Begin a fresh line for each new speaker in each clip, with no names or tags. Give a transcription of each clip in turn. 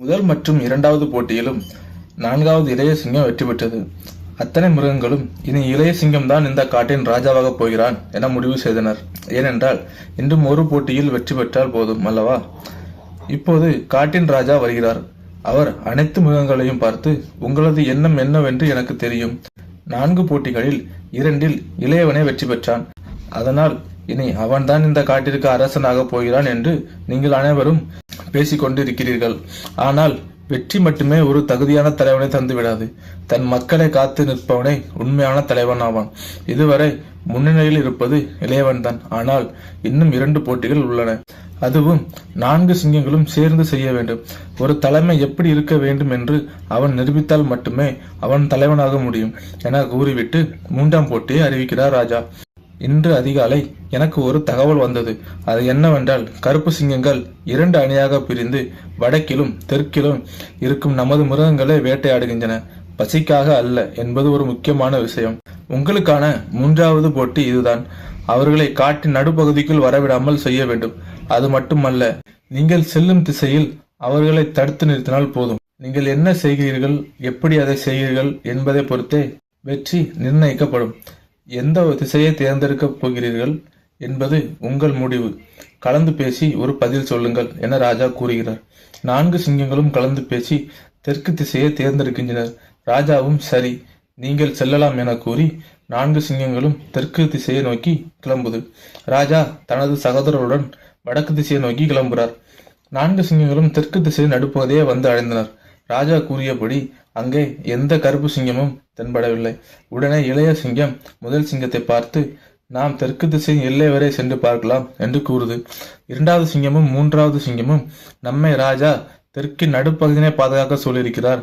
முதல் மற்றும் இரண்டாவது போட்டியிலும் நான்காவது இளைய சிங்கம் வெற்றி பெற்றது. அத்தனை மிருகங்களும் இனி இளைய சிங்கம் தான் இந்த காட்டின் ராஜாவாகப் போகிறான் என முடிவு செய்தனர். ஏனென்றால் இன்றும் ஒரு போட்டியில் வெற்றி பெற்றால் போதும் அல்லவா? இப்போது காட்டின் ராஜா வருகிறார். அவர் அனைத்து மிருகங்களையும் பார்த்து உங்களது எண்ணம் என்னவென்று எனக்கு தெரியும். நான்கு போட்டிகளில் இரண்டில் இளையவனே வெற்றி பெற்றான். அதனால் இனி அவன்தான் இந்த காட்டிற்கு அரசனாகப் போகிறான் என்று நீங்கள் அனைவரும் பேசிக்கொண்டு இருக்கிறீர்கள் ஆனால் வெற்றி மட்டுமே ஒரு தகுதியான தலைவனை தந்துவிடாது. தன் மக்களை காத்து நிற்பவனே உண்மையான தலைவன் ஆவான் இதுவரை முன்னணியில் இருப்பது இளையவன்தான். ஆனால் இன்னும் இரண்டு போட்டிகள் உள்ளன. அதுவும் நான்கு சிங்கங்களும் சேர்ந்து செய்ய வேண்டும். ஒரு தலைமை எப்படி இருக்க வேண்டும் என்று அவன் நிரூபித்தால் மட்டுமே அவன் தலைவனாக முடியும் என கூறிவிட்டு மூன்றாம் போட்டியை அறிவிக்கிறார் ராஜா. இன்று அதிகாலை எனக்கு ஒரு தகவல் வந்தது. அது என்னவென்றால் கருப்பு சிங்கங்கள் இரண்டு அணியாக பிரிந்து வடக்கிலும் தெற்கிலும் இருக்கும் நமது மிருகங்களை வேட்டையாடுகின்றன. பசிக்காக அல்ல என்பது ஒரு முக்கியமான விஷயம். உங்களுக்கான மூன்றாவது போட்டி இதுதான். அவர்களை காட்டின் நடுப்பகுதிக்குள் வரவிடாமல் செய்ய வேண்டும். அது மட்டுமல்ல நீங்கள் செல்லும் திசையில் அவர்களை தடுத்து நிறுத்தினால் போதும். நீங்கள் என்ன செய்கிறீர்கள் எப்படி அதை செய்கிறீர்கள் என்பதை பொறுத்தே வெற்றி நிர்ணயிக்கப்படும். எந்த ஒரு திசையை தேர்ந்தெடுக்கப் போகிறீர்கள் என்பது உங்கள் முடிவு. கலந்து பேசி ஒரு பதில் சொல்லுங்கள் என ராஜா கூறுகிறார். நான்கு சிங்கங்களும் கலந்து பேசி தெற்கு திசையை தேர்ந்தெடுக்கின்றனர். ராஜாவும் சரி நீங்கள் செல்லலாம் என கூறி நான்கு சிங்கங்களும் தெற்கு திசையை நோக்கி கிளம்புது. ராஜா தனது சகோதரருடன் வடக்கு திசையை நோக்கி கிளம்புகிறார். நான்கு சிங்கங்களும் தெற்கு திசையின் நடுப்பகுதியே வந்து அடைந்தனர். ராஜா கூறியபடி அங்கே எந்த கருப்பு சிங்கமும் தென்படவில்லை. உடனே இளைய சிங்கம் முதல் சிங்கத்தை பார்த்து நாம் தெற்கு திசையின் எல்லை வரை சென்று பார்க்கலாம் என்று கூறுது. இரண்டாவது சிங்கமும் மூன்றாவது சிங்கமும் நம்மை ராஜா தெற்கின் நடுப்பகுதியினை பாதுகாக்க சொல்லியிருக்கிறார்.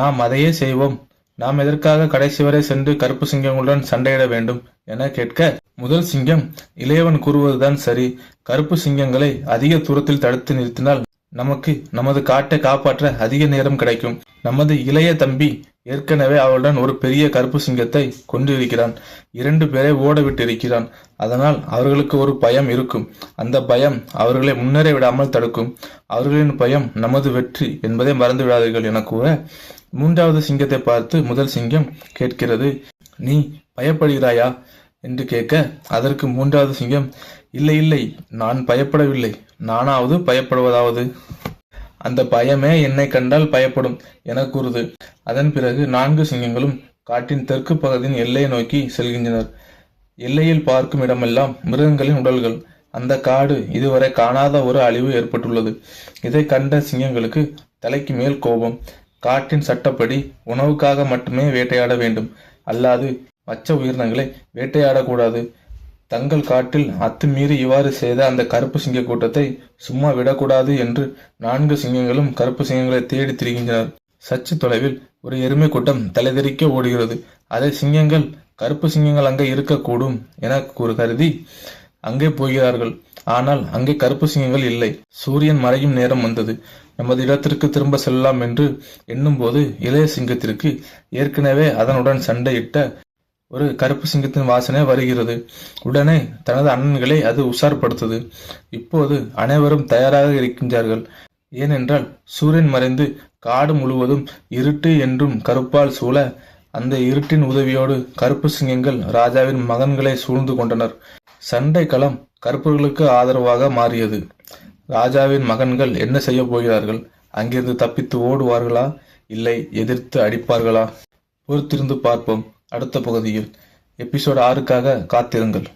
நாம் அதையே செய்வோம். நாம் எதற்காக கடைசி வரை சென்று கருப்பு சிங்கங்களுடன் சண்டையிட வேண்டும்? என கேட்க முதல் சிங்கம் இளையவன் கூறுவதுதான் சரி. கருப்பு சிங்கங்களை அதிக தூரத்தில் தடுத்து நிறுத்தினால் நமக்கு நமது காட்டை காப்பாற்ற அதிக நேரம் கிடைக்கும். நமது இளைய தம்பி ஏற்கனவே அவளுடன் ஒரு பெரிய கருப்பு சிங்கத்தை கொண்டிருக்கிறான் இரண்டு பேரை ஓட விட்டிருக்கிறான் அதனால் அவர்களுக்கு ஒரு பயம் இருக்கும். அந்த பயம் அவர்களை முன்னரே விடாமல் தடுக்கும். அவர்களின் பயம் நமது வெற்றி என்பதை மறந்து விடாதீர்கள் என கூற மூன்றாவது சிங்கத்தை பார்த்து முதல் சிங்கம் கேட்கிறது. நீ பயப்படுகிறாயா? என்று கேட்க அதற்கு மூன்றாவது சிங்கம் இல்லை இல்லை நான் பயப்படவில்லை. நானாவது பயப்படுவதாவது. அந்த பயமே என்னை கண்டால் பயப்படும் என கூறுது. அதன் பிறகு நான்கு சிங்கங்களும் காட்டின் தெற்கு பகுதியின் எல்லையை நோக்கி செல்கின்றனர். எல்லையில் பார்க்கும் இடமெல்லாம் மிருகங்களின் உடல்கள். அந்த காடு இதுவரை காணாத ஒரு அழிவு ஏற்பட்டுள்ளது. இதை கண்ட சிங்கங்களுக்கு தலைக்கு மேல் கோபம். காட்டின் சட்டப்படி உணவுக்காக மட்டுமே வேட்டையாட வேண்டும். அல்லாது மற்ற உயிரினங்களை வேட்டையாடக்கூடாது. தங்கள் காட்டில் அத்துமீறி இவ்வாறு செய்த அந்த கருப்பு சிங்க கூட்டத்தை சும்மா விடக்கூடாது என்று நான்கு சிங்கங்களும் கருப்பு சிங்கங்களை தேடி திரிகின்றனர். சச்சு தொலைவில் ஒரு எருமை கூட்டம் தலைதெறிக்க ஓடுகிறது. அதை சிங்கங்கள் கருப்பு சிங்கங்கள் அங்கே இருக்கக்கூடும் என கூறு கருதி அங்கே போகிறார்கள். ஆனால் அங்கே கருப்பு சிங்கங்கள் இல்லை. சூரியன் மறையும் நேரம் வந்தது. நமது இடத்திற்கு திரும்ப செல்லலாம் என்று எண்ணும்போது இளைய சிங்கத்திற்கு ஏற்கனவே அதனுடன் சண்டையிட்ட ஒரு கருப்பு சிங்கத்தின் வாசனை வருகிறது. உடனே தனது அண்ணன்களை அது உஷார்படுத்தது. இப்போது அனைவரும் தயாராக இருக்கின்றார்கள். ஏனென்றால் சூரியன் மறைந்து காடு முழுவதும் இருட்டு என்றும் கருப்பால் சூழ அந்த இருட்டின் உதவியோடு கருப்பு சிங்கங்கள் ராஜாவின் மகன்களை சூழ்ந்து கொண்டனர். சண்டை களம் கருப்பர்களுக்கு ஆதரவாக மாறியது. ராஜாவின் மகன்கள் என்ன செய்ய போகிறார்கள்? அங்கிருந்து தப்பித்து ஓடுவார்களா? இல்லை எதிர்த்து அடிப்பார்களா? பொறுத்திருந்து பார்ப்போம். அடுத்த பகுதியில் எபிசோட் ஆறுக்காக காத்திருங்கள்.